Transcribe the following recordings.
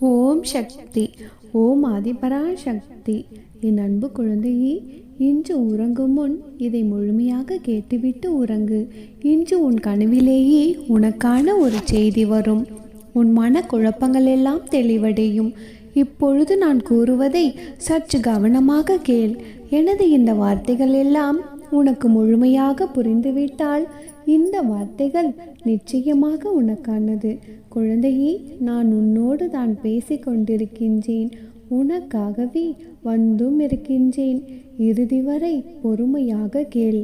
ஓம் சக்தி ஓம் ஆதிபரா சக்தி என் அன்பு குழந்தையே இன்று உறங்கும் முன் இதை முழுமையாக கேட்டுவிட்டு உறங்கு. இன்று உன் கனவிலேயே உனக்கான ஒரு செய்தி வரும். உன் மன குழப்பங்கள் எல்லாம் தெளிவடையும். இப்பொழுது நான் கூறுவதை சற்று கவனமாக கேள். எனது இந்த வார்த்தைகள் எல்லாம் உனக்கு முழுமையாக புரிந்துவிட்டால் இந்த வார்த்தைகள் நிச்சயமாக உனக்கானது. குழந்தையே நான் உன்னோடு தான் பேசிக் கொண்டிருக்கின்றேன் உனக்காகவே வந்தும் இருக்கின்றேன். இறுதி வரை பொறுமையாக கேள்.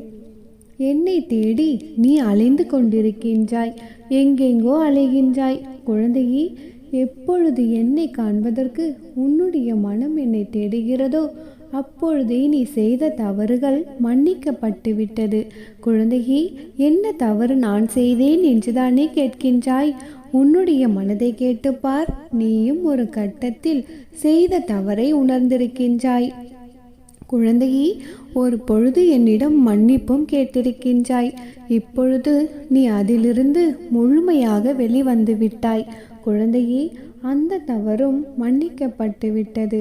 என்னை தேடி நீ அலைந்து கொண்டிருக்கின்றாய். எங்கெங்கோ அலைகின்றாய். குழந்தையே எப்பொழுது என்னை காண்பதற்கு உன்னுடைய மனம் என்னை தேடுகிறதோ அப்பொழுதே நீ செய்த தவறுகள் மன்னிக்கப்பட்டு விட்டது குழந்தையே என்ன தவறு நான் செய்தேன் என்றுதானே கேட்கின்றாய்? உன்னுடைய மனதை கேட்டுப்பார். நீயும் ஒரு கட்டத்தில் செய்த தவறை உணர்ந்திருக்கின்றாய். குழந்தையே ஒரு பொழுது என்னிடம் மன்னிப்பும் கேட்டிருக்கின்றாய். இப்பொழுது நீ அதிலிருந்து முழுமையாக வெளிவந்து விட்டாய் குழந்தையே அந்த தவறும் மன்னிக்கப்பட்டு விட்டது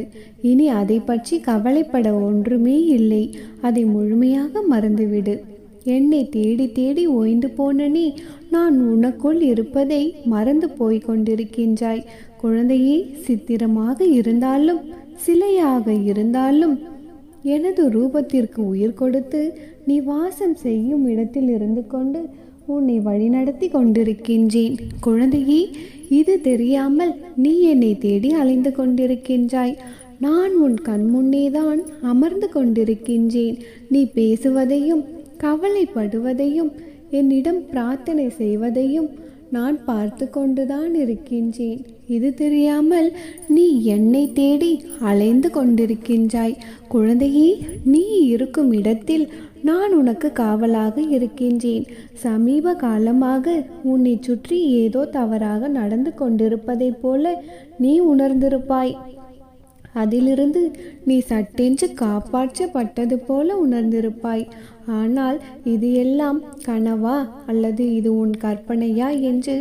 இனி அதை பற்றி கவலைப்பட ஒன்றுமே இல்லை. அதை முழுமையாக மறந்துவிடு. என்னை தேடி தேடி ஓய்ந்து போன நீ நான் உனக்குள் இருப்பதை மறந்து போய் கொண்டிருக்கின்றாய். குழந்தையே சித்திரமாக இருந்தாலும் சிலையாக இருந்தாலும் எனது ரூபத்திற்கு உயிர் கொடுத்து நீ வாசம் செய்யும் இடத்தில் இருந்து கொண்டு உன்னை வழிநடத்தி கொண்டிருக்கின்றேன். குழந்தையே இது தெரியாமல் நீ என்னை தேடி அலைந்து கொண்டிருக்கின்றாய். நான் உன் கண்முன்னேதான் அமர்ந்து கொண்டிருக்கின்றேன். நீ பேசுவதையும் கவலைப்படுவதையும் என்னிடம் பிரார்த்தனை செய்வதையும் நான் பார்த்து கொண்டுதான் இருக்கின்றேன். இது தெரியாமல் நீ என்னை தேடி அலைந்து கொண்டிருக்கின்றாய். குழந்தையே நீ இருக்கும் இடத்தில் நான் உனக்கு காவலாக இருக்கின்றேன். சமீப காலமாக உன்னை சுற்றி ஏதோ தவறாக நடந்து கொண்டிருப்பதைப் போல நீ உணர்ந்திருப்பாய். அதிலிருந்து நீ சட்டென்று காப்பாற்றப்பட்டது போல உணர்ந்திருப்பாய். ஆனால் இது எல்லாம் கனவா அல்லது இது உன் கற்பனையா என்று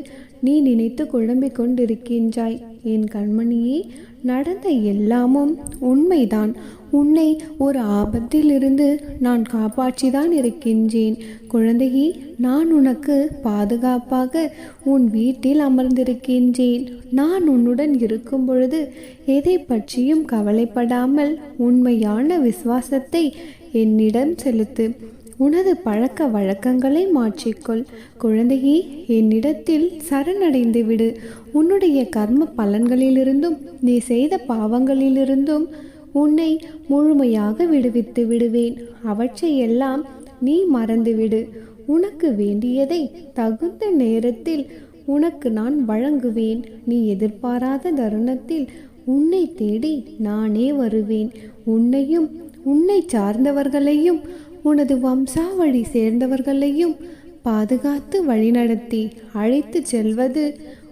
நீ நினைத்து குழம்பிக் கொண்டிருக்கின்றாய். என் கண்மணியே நடந்த எல்லாமும் உண்மைதான். உன்னை ஒரு ஆபத்திலிருந்து நான் காப்பாற்றிதான் இருக்கின்றேன். குழந்தையே நான் உனக்கு பாதுகாப்பாக உன் வீட்டில் அமர்ந்திருக்கின்றேன். நான் உன்னுடன் இருக்கும் பொழுது எதை பற்றியும் கவலைப்படாமல் உண்மையான விசுவாசத்தை என்னிடம் செலுத்து. உனது பழக்க வழக்கங்களை மாற்றிக்கொள். குழந்தையே என்னிடத்தில் சரணடைந்து விடு. உன்னுடைய கர்ம பலன்களிலிருந்தும் நீ செய்த பாவங்களிலிருந்தும் உன்னை முழுமையாக விடுவித்து விடுவேன். அவற்றையெல்லாம் நீ மறந்துவிடு உனக்கு வேண்டியதை தகுந்த நேரத்தில் உனக்கு நான் வழங்குவேன். நீ எதிர்பாராத தருணத்தில் உன்னை தேடி நானே வருவேன். உன்னையும் உன்னை சார்ந்தவர்களையும் உனது வம்சாவழி சேர்ந்தவர்களையும் பாதுகாத்து வழிநடத்தி அழைத்து செல்வது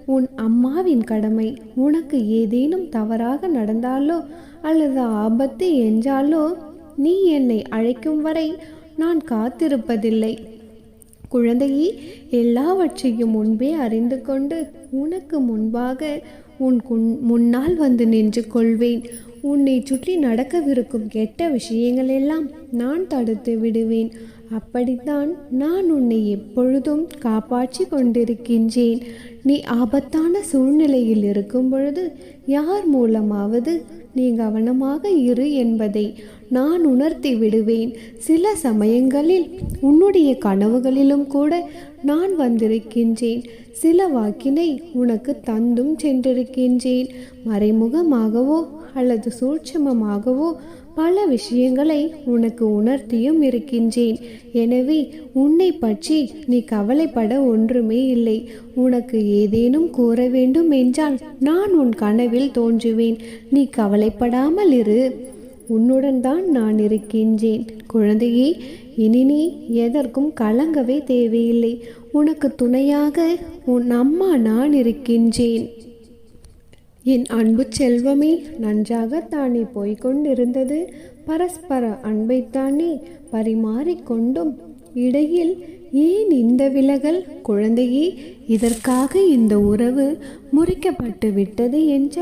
உன் அம்மாவின் கடமை. உனக்கு ஏதேனும் தவறாக நடந்தாலோ அல்லது ஆபத்து என்றாலோ நீ என்னை அழைக்கும் வரை நான் காத்திருப்பதில்லை. குழந்தையே எல்லாவற்றையும் முன்பே அறிந்து கொண்டு உனக்கு முன்பாக உன் முன்னால் வந்து நின்று கொள்வேன். உன்னை சுற்றி நடக்கவிருக்கும் கெட்ட விஷயங்கள் எல்லாம் நான் தடுத்து விடுவேன். அப்படித்தான் நான் உன்னை எப்பொழுதும் காப்பாற்றி கொண்டிருக்கின்றேன். நீ ஆபத்தான சூழ்நிலையில் இருக்கும் பொழுது யார் மூலமாவது நீ கவனமாக இரு என்பதை நான் உணர்த்தி விடுவேன். சில சமயங்களில் உன்னுடைய கனவுகளிலும் கூட நான் வந்திருக்கின்றேன். சில வாக்கினை உனக்கு தந்தும் சென்றிருக்கின்றேன். மறைமுகமாகவோ அல்லது சூட்சமமாகவோ பல விஷயங்களை உனக்கு உணர்த்தியும் இருக்கின்றேன். எனவே உன்னை பற்றி நீ கவலைப்பட ஒன்றுமே இல்லை. உனக்கு ஏதேனும் கூற வேண்டும் என்றால் நான் உன் கனவில் தோன்றுவேன். நீ கவலைப்படாமல் இரு. உன்னுடன் தான் நான் இருக்கின்றேன். குழந்தையே இனி நீ எதற்கும் கலங்கவே தேவையில்லை. உனக்கு துணையாக உன் அம்மா நான் இருக்கின்றேன். என் அன்பு செல்வமே நன்றாகத்தானே போய்கொண்டிருந்தது பரஸ்பர அன்பைத்தானே பரிமாறிக்கொண்டும் இடையில் ஏன் இந்த விலகல்? குழந்தையே இதற்காக இந்த உறவு முறிக்கப்பட்டு விட்டது என்ற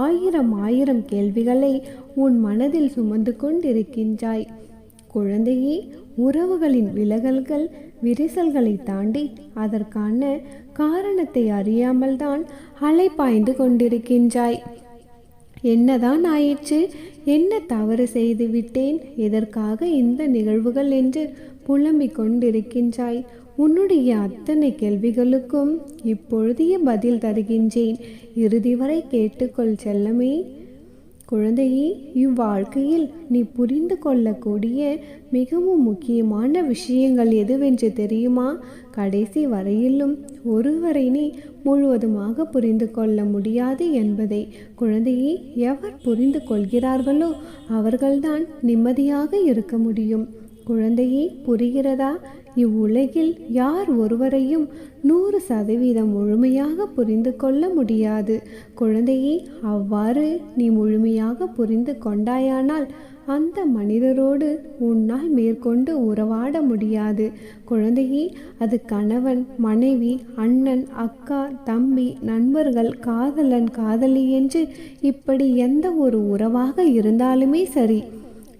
ஆயிரம் ஆயிரம் கேள்விகளை உன் மனதில் சுமந்து கொண்டிருக்கின்றாய். குழந்தையே உறவுகளின் விலகல்கள் விரிசல்களை தாண்டி அதற்கான காரணத்தை அறியாமல்தான் அலைப்பாய்ந்து கொண்டிருக்கின்றாய். என்னதான் ஆயிற்று? என்ன தவறு செய்து விட்டேன்? எதற்காக இந்த நிகழ்வுகள் என்று புலம்பிக் கொண்டிருக்கின்றாய்? உன்னுடைய அத்தனை கேள்விகளுக்கும் இப்பொழுதைய பதில் தருகின்றேன். இறுதி வரை கேட்டுக்கொள் செல்லமே. குழந்தையே இவ்வாழ்க்கையில் நீ புரிந்து கொள்ளக்கூடிய மிகவும் முக்கியமான விஷயங்கள் எதுவென்று தெரியுமா? கடைசி வரையிலும் ஒருவரை நீ முழுவதுமாக புரிந்து கொள்ள முடியாது என்பதை குழந்தையே எவர் புரிந்து கொள்கிறார்களோ அவர்கள்தான் நிம்மதியாக இருக்க முடியும். குழந்தையே புரிகிறதா? இவ்வுலகில் யார் ஒருவரையும் நூறு சதவீதம் முழுமையாக புரிந்து கொள்ள முடியாது. குழந்தையை அவ்வாறு நீ முழுமையாக புரிந்து கொண்டாயானால் அந்த மனிதரோடு உன்னால் மேற்கொண்டு உறவாட முடியாது. குழந்தையே அது கணவன் மனைவி அண்ணன் அக்கா தம்பி நண்பர்கள் காதலன் காதலி என்று இப்படி எந்த ஒரு உறவாக இருந்தாலுமே சரி.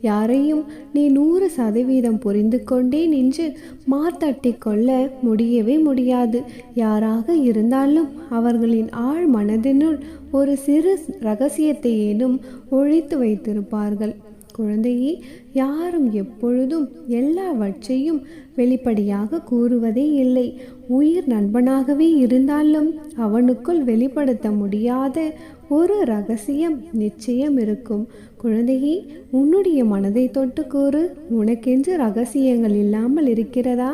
யாரையும் நீ நூறு சதவீதம் புரிந்து கொண்டே நின்று மாத்தட்டி கொள்ள முடியவே முடியாது. யாராக இருந்தாலும் அவர்களின் ஆழ் மனதினுள் ஒரு சிறு ரகசியத்தை ஏனும் ஒழித்து வைத்திருப்பார்கள். குழந்தையே யாரும் எப்பொழுதும் எல்லாவற்றையும் வெளிப்படையாக கூறுவதே இல்லை. உயிர் நண்பனாகவே இருந்தாலும் அவனுக்குள் வெளிப்படுத்த முடியாத ஒரு ரகசியம் நிச்சயம் இருக்கும். குழந்தையே உன்னுடைய மனதை தொட்டு கூறு. உனக்கென்று ரகசியங்கள் இல்லாமல் இருக்கிறதா?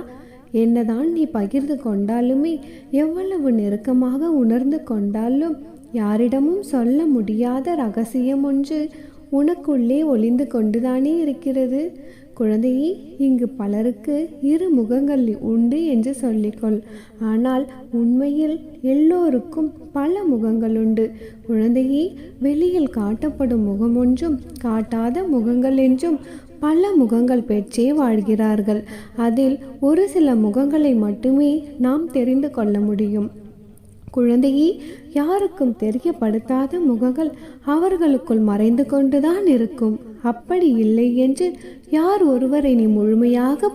என்னதான் நீ பகிர்ந்து கொண்டாலுமே எவ்வளவு நெருக்கமாக உணர்ந்து கொண்டாலும் யாரிடமும் சொல்ல முடியாத ரகசியம் ஒன்று உனக்குள்ளே ஒளிந்து கொண்டுதானே இருக்கிறது. குழந்தையே இங்கு பலருக்கு இரு முகங்கள் உண்டு என்று சொல்லிக்கொள். ஆனால் உண்மையில் எல்லோருக்கும் பல முகங்கள் உண்டு. குழந்தையே வெளியில் காட்டப்படும் முகம் ஒன்றும் காட்டாத முகங்கள் என்றும் பல முகங்கள் பெற்றே வாழ்கிறார்கள். அதில் ஒரு சில முகங்களை மட்டுமே நாம் தெரிந்து கொள்ள முடியும். குழந்தையே யாருக்கும் தெரியப்படுத்தாத முகங்கள் அவர்களுக்குள் மறைந்து கொண்டுதான் இருக்கும். அப்படி இல்லை என்று யார் ஒருவரை நீ முழுமையாக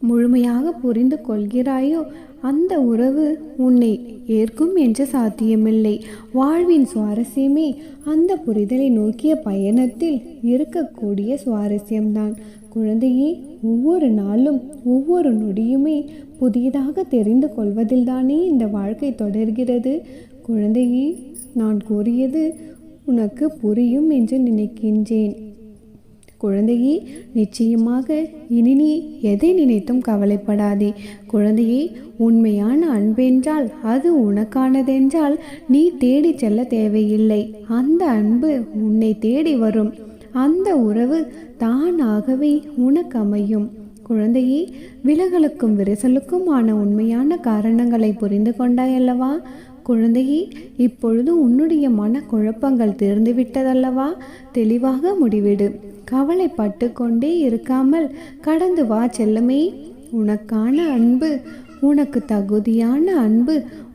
முழுமையாக புரிந்து கொள்கிறாயோ அந்த உறவு உன்னை ஏற்கும் என்று சாத்தியமில்லை. வாழ்வின் சுவாரஸ்யமே அந்த புரிதலை நோக்கிய பயணத்தில் இருக்கக்கூடிய சுவாரஸ்யம்தான். குழந்தையே ஒவ்வொரு நாளும் ஒவ்வொரு நொடியுமே புதியதாக தெரிந்து கொள்வதில்தானே இந்த வாழ்க்கை தொடர்கிறது? குழந்தையே நான் கூறியது உனக்கு புரியும் என்று நினைக்கின்றேன். குழந்தையே நிச்சயமாக இனி நீ எதை நினைத்தும் கவலைப்படாதே. குழந்தையே உண்மையான அன்பென்றால் அது உனக்கானதென்றால் நீ தேடி செல்ல தேவையில்லை. அந்த அன்பு உன்னை தேடி வரும். அந்த உறவு தானாகவே உனக்கு அமையும். குழந்தையே விலகலுக்கும் விரிசலுக்குமான உண்மையான காரணங்களை புரிந்து கொண்டாயல்லவா? குழந்தையே இப்பொழுது உன்னுடைய மன குழப்பங்கள் தீர்ந்து விட்டதல்லவா தெளிவாக முடிவிடு. கவலைப்பட்டு கொண்டே இருக்காமல் கடந்து வா செல்லமே. உனக்கான அன்பு உனக்கு தகுதியான அன்பு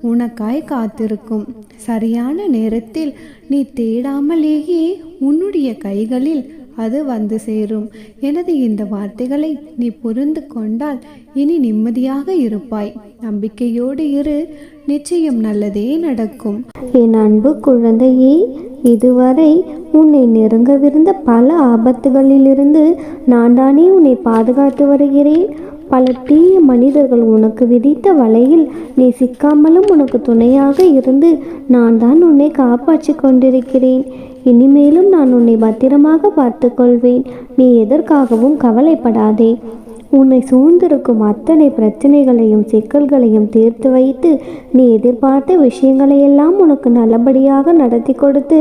உனக்காய் காத்திருக்கும். சரியான நேரத்தில் நீ தேடாமலேயே உன்னுடைய கைகளில் அது வந்து சேரும். எனது இந்த வார்த்தைகளை நீ புரிந்து கொண்டால் இனி நிம்மதியாக இருப்பாய். நம்பிக்கையோடு இரு. நிச்சயம் நல்லதே நடக்கும். என் அன்பு குழந்தையே இதுவரை உன்னை நெருங்கவிருந்த பல ஆபத்துகளிலிருந்து நான் தானே உன்னை பாதுகாத்து வருகிறேன். பல தீய மனிதர்கள் உனக்கு விதித்த வலையில் நீ சிக்காமலும் உனக்கு துணையாக இருந்து நான் தான் உன்னை காப்பாற்றி கொண்டிருக்கிறேன். இனிமேலும் நான் உன்னை பத்திரமாக பார்த்துக்கொள்வேன் நீ எதற்காகவும் கவலைப்படாதே. உன்னை சூழ்ந்திருக்கும் அத்தனை பிரச்சனைகளையும் சிக்கல்களையும் தீர்த்து வைத்து நீ எதிர்பார்த்த விஷயங்களையெல்லாம் உனக்கு நல்லபடியாக நடத்தி கொடுத்து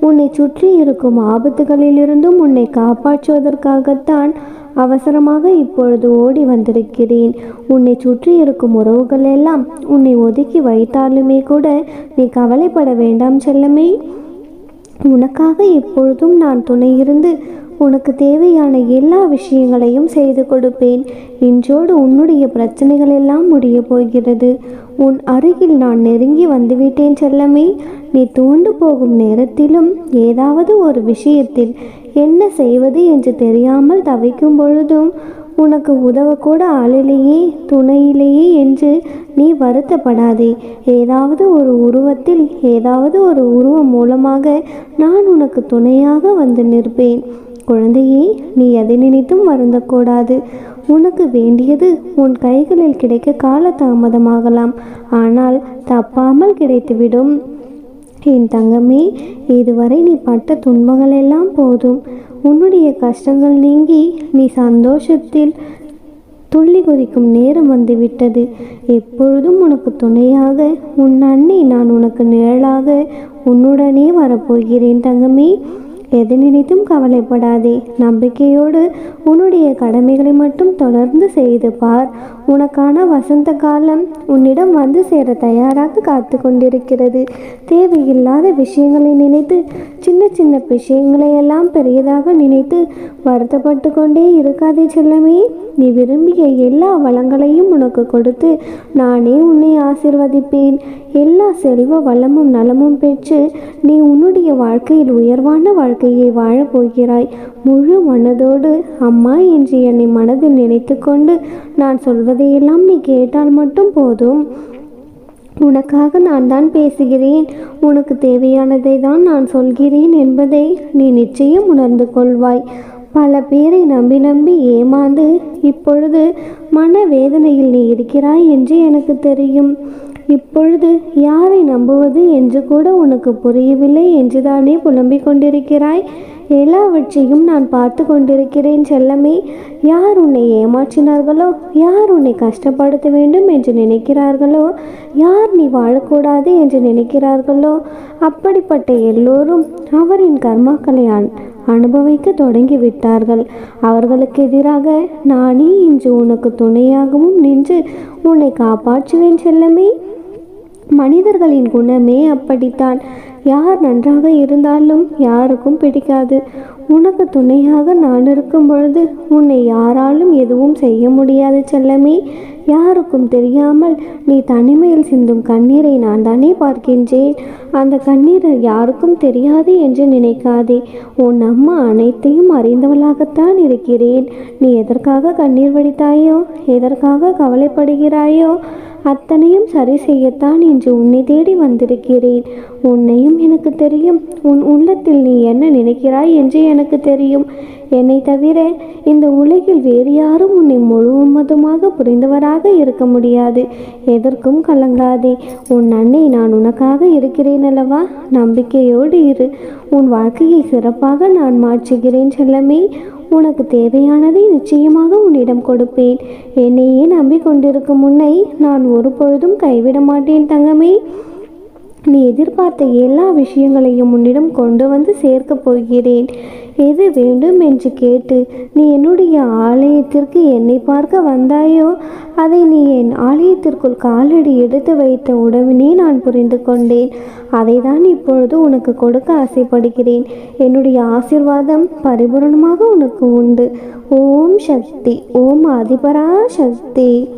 உன்னை சுற்றி இருக்கும் ஆபத்துகளிலிருந்தும் உன்னை காப்பாற்றுவதற்காகத்தான் அவசரமாக இப்பொழுது ஓடி வந்திருக்கிறேன். உன்னை சுற்றி இருக்கும் உறவுகள் எல்லாம் உன்னை ஒதுக்கி வைத்தாலுமே கூட நீ கவலைப்பட வேண்டாம் செல்லமே. உனக்காக எப்பொழுதும் நான் துணை இருந்து உனக்கு தேவையான எல்லா விஷயங்களையும் செய்து கொடுப்பேன். இன்றோடு உன்னுடைய பிரச்சனைகள் எல்லாம் முடிய போகிறது. உன் அருகில் நான் நெருங்கி வந்துவிட்டேன் செல்லமே. நீ தூண்டு போகும் நேரத்திலும் ஏதாவது ஒரு விஷயத்தில் என்ன செய்வது என்று தெரியாமல் தவிக்கும் பொழுதும் உனக்கு உதவக்கூட ஆளிலேயே துணையிலேயே என்று நீ வருத்தப்படாதே. ஏதாவது ஒரு உருவத்தில் ஏதாவது ஒரு உருவம் மூலமாக நான் உனக்கு துணையாக வந்து நிற்பேன். குழந்தையே நீ எதை நினைத்தும் வருந்தக்கூடாது. உனக்கு வேண்டியது உன் கைகளில் கிடைக்க கால தாமதமாகலாம் ஆனால் தப்பாமல் கிடைத்துவிடும். என் தங்கமே இதுவரை நீ பட்ட துன்பங்கள் எல்லாம் போதும். உன்னுடைய கஷ்டங்கள் நீங்கி நீ சந்தோஷத்தில் துள்ளி குதிக்கும் நேரம் வந்துவிட்டது. எப்பொழுதும் உனக்கு துணையாக உன் அன்னை நான் உனக்கு நிழலாக உன்னுடனே வரப்போகிறேன் தங்கமே. எது நினைத்தும் கவலைப்படாதே. நம்பிக்கையோடு உன்னுடைய கடமைகளை மட்டும் தொடர்ந்து செய்து பார். உனக்கான வசந்த காலம் உன்னிடம் வந்து சேர தயாராக காத்து கொண்டிருக்கிறது தேவையில்லாத விஷயங்களை நினைத்து சின்ன சின்ன விஷயங்களை எல்லாம் பெரியதாக நினைத்து வருத்தப்பட்டு கொண்டே இருக்காதே செல்லமே. நீ விரும்பிய எல்லா வளங்களையும் உனக்கு கொடுத்து நானே உன்னை ஆசிர்வதிப்பேன். எல்லா செல்வ வளமும் நலமும் பெற்று நீ உன்னுடைய வாழ்க்கையில் உயர்வான வாழ்க்கை வாழ்க்கையை வாழப் போகிறாய் முழு மனதோடு அம்மா என்று என்னை மனதில் நினைத்து கொண்டு நான் சொல்வதையெல்லாம் நீ கேட்டால் மட்டும் போதும். உனக்காக நான் தான் பேசுகிறேன். உனக்கு தேவையானதை தான் நான் சொல்கிறேன் என்பதை நீ நிச்சயம் உணர்ந்து கொள்வாய். பல பேரை நம்பி நம்பி ஏமாந்து இப்பொழுது மனவேதனையில் நீ இருக்கிறாய் என்று எனக்கு தெரியும். இப்பொழுது யாரை நம்புவது என்று கூட உனக்கு புரியவில்லை என்றுதானே புலம்பிக் கொண்டிருக்கிறாய்? எல்லாவற்றையும் நான் பார்த்து கொண்டிருக்கிறேன் செல்லமே. யார் உன்னை ஏமாற்றினார்களோ? யார் உன்னை கஷ்டப்படுத்த வேண்டும் என்று நினைக்கிறார்களோ? யார் நீ வாழக்கூடாது என்று நினைக்கிறார்களோ? அப்படிப்பட்ட எல்லோரும் அவரின் கர்மாக்களை அனுபவிக்க தொடங்கி விட்டார்கள் அவர்களுக்கு எதிராக நானே இன்று உனக்கு துணையாகவும் நின்று உன்னை காப்பாற்றுவேன் செல்லமே. மனிதர்களின் குணமே அப்படித்தான். யார் நன்றாக இருந்தாலும் யாருக்கும் பிடிக்காது. உனக்கு துணையாக நான் இருக்கும் பொழுது உன்னை யாராலும் எதுவும் செய்ய முடியாது செல்லமே. யாருக்கும் தெரியாமல் நீ தனிமையில் சிந்தும் கண்ணீரை நான் தானே பார்க்கின்றேன். அந்த கண்ணீரை யாருக்கும் தெரியாது என்று நினைக்காதே. உன் அம்மா அனைத்தையும் அறிந்தவளாகத்தான் இருக்கிறேன். நீ எதற்காக கண்ணீர் வடித்தாயோ எதற்காக கவலைப்படுகிறாயோ அத்தனையும் சரி செய்யத்தான் இன்று உன்னை தேடி வந்திருக்கிறேன். உன்னையும் எனக்கு தெரியும். உன் உள்ளத்தில் நீ என்ன நினைக்கிறாய் என்று எனக்கு தெரியும். என்னை தவிர இந்த உலகில் வேறு யாரும் உன்னை முழுவதுமாக புரிந்தவராக இருக்க முடியாது. எதற்கும் கலங்காதே. உன் அன்னை நான் உனக்காக இருக்கிறேன் அல்லவா? நம்பிக்கையோடு இரு. உன் வாழ்க்கையை சிறப்பாக நான் மாற்றுகிறேன் செல்லமே. உனக்கு தேவையானதை நிச்சயமாக உன்னிடம் கொடுப்பேன். என்னையே நம்பிக்கொண்டிருக்கும் உன்னை நான் ஒரு பொழுதும் கைவிட மாட்டேன் தங்கமே. நீ எதிர்பார்த்த எல்லா விஷயங்களையும் உன்னிடம் கொண்டு வந்து சேர்க்கப் போகிறேன். எது வேண்டும் என்று கேட்டு நீ என்னுடைய ஆலயத்திற்கு என்னை பார்க்க வந்தாயோ? அதை நீ என் ஆலயத்திற்குள் காலடி எடுத்து வைத்த உடனே நான் புரிந்து கொண்டேன். அதை தான் இப்பொழுது உனக்கு கொடுக்க ஆசைப்படுகிறேன். என்னுடைய ஆசிர்வாதம் பரிபூரணமாக உனக்கு உண்டு. ஓம் சக்தி ஓம் அதிபரா சக்தி.